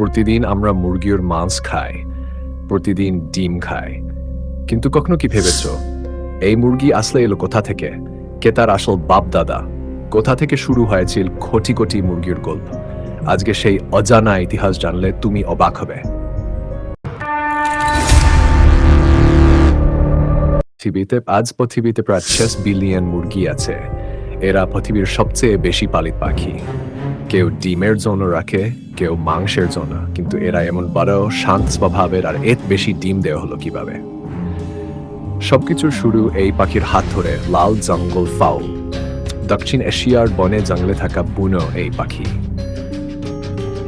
প্রতিদিন আমরা মুরগির মাংস খাই, প্রতিদিন ডিম খাই। কিন্তু কখনো কি ভেবেছ, এই মুরগি আসলে এলো কোথা থেকে? কে তার আসল বাপ দাদা? কোথা থেকে শুরু হয়েছিল কোটি কোটি মুরগির গল্প আজকে সেই অজানা ইতিহাস জানলে তুমি অবাক হবে। পৃথিবীতে, আজ পৃথিবীতে প্রায় ছেস বিলিয়ন মুরগি আছে। এরা পৃথিবীর সবচেয়ে বেশি পালিত পাখি। কেউ ডিমের জন্য রাখে, কেউ মাংসের জন্য, কিন্তু এরা এমন বড় শান্ত স্বভাবের আর এত বেশি ডিম দেওয়া হলো কীভাবে? সবকিছুর শুরু এই পাখির হাত ধরে লাল জঙ্গল ফাউল দক্ষিণ এশিয়ার বনে জঙ্গলে থাকা বুনো এই পাখি।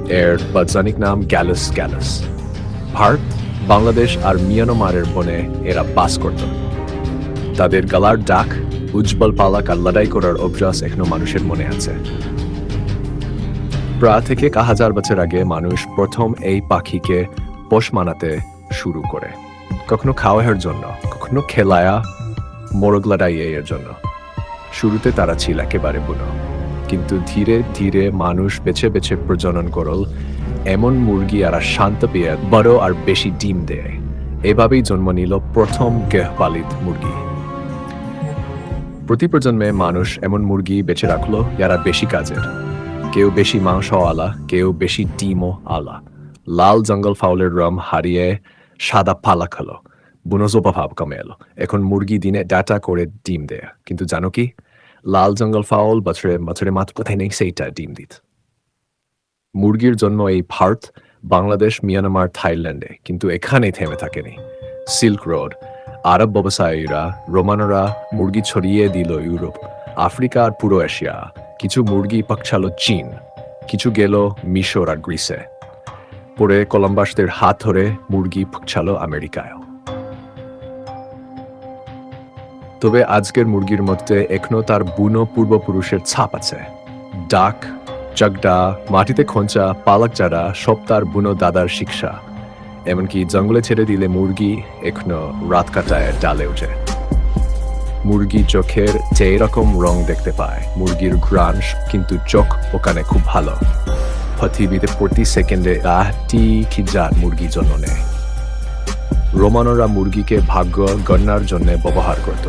এর বৈজ্ঞানিক নাম গ্যালস গ্যালস। ভারত, বাংলাদেশ আর মিয়ানমারের বনে এরা বাস করত। তাদের গলার ডাক উজ্জ্বল আর লড়াই করার অভ্যাস এখনও মানুষের মনে আছে। প্রায় থেকে এক হাজার বছর আগে মানুষ প্রথম এই পাখিকে পোষ মানাতে শুরু করে। কখনো খাওয়ার জন্য, কখনো খেলায়া মোরগ লড়াই এর জন্য। শুরুতে তারা ছিল একেবারে বুনো। কিন্তু ধীরে ধীরে মানুষ বেছে বেছে প্রজনন করল, এমন মুরগি আর শান্ত পেয়ে বড় আর বেশি ডিম দেয়। এভাবেই জন্ম নিল প্রথম গৃহপালিত মুরগি। প্রতি প্রজন্মে মানুষ এমন মুরগি বেছে রাখল, যারা বেশি কাজের। কেউ বেশি মাংস আলা কেউ বেশি ডিমও আলা। লাল জঙ্গল ফাউলের রম হারিয়ে সাদা পালাক হলো বুনজোপা ভাব কমে এলো। এখন মুরগি দিনে ডাটা করে ডিম দেয়। কিন্তু জানো কি? লাল জঙ্গল ফাউল বছরে বছরে মাত্র কোথায় নেই সেইটা ডিম দিত। মুরগির জন্য এই ভারত, বাংলাদেশ, মিয়ানমার, থাইল্যান্ডে। কিন্তু এখানেই থেমে থাকেনি। সিল্ক রোড আরব ব্যবসায়ীরা রোমানরা মুরগি ছড়িয়ে দিল ইউরোপ, আফ্রিকা আর পুরো এশিয়া। কিছু মুরগি পাকছালো চীন, কিছু গেল মিশর আর গ্রিসে। পরে কলম্বাসদের হাত ধরে মুরগি পাকছালো আমেরিকায়। তবে আজকের মুরগির মধ্যে এখনও তার বুনো পূর্বপুরুষের ছাপ আছে। ডাক চগডা মাটিতে খোঁচা পালক চারা সব তার বুনো দাদার শিক্ষা। এমনকি জঙ্গলে ছেড়ে দিলে মুরগি এখনও রাত কাটায়, ডালে ওঠে। মুরগি চোখের যে রকম রং দেখতে পায়। মুরগির ঘ্রাণ কিন্তু চোখ ওখানে খুব ভালো। পৃথিবীতে প্রতি সেকেন্ডে আটটি খিজার মুরগি জন্ম নেয়। রোমানরা মুরগিকে ভাগ্য গণনার জন্য ব্যবহার করত।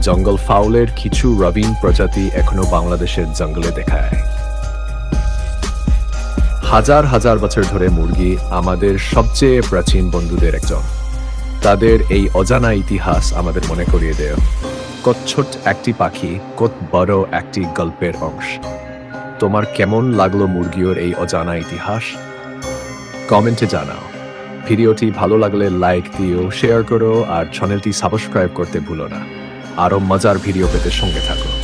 জঙ্গল ফাউলের কিছু রবিন প্রজাতি এখনও বাংলাদেশের জঙ্গলে দেখায়। হাজার হাজার বছর ধরে মুরগি আমাদের সবচেয়ে প্রাচীন বন্ধুদের একজন। তাদের এই অজানা ইতিহাস আমাদের মনে করিয়ে দেয়। কত ছোট একটি পাখি, কত বড় একটি গল্পের অংশ। তোমার কেমন লাগল মুরগিওর এই অজানা ইতিহাস? কমেন্টে জানাও। ভিডিওটি ভালো লাগলে লাইক দিও, শেয়ার করো, আর চ্যানেলটি সাবস্ক্রাইব করতে ভুলো না। আরও মজার ভিডিও পেতে সঙ্গে থাকো।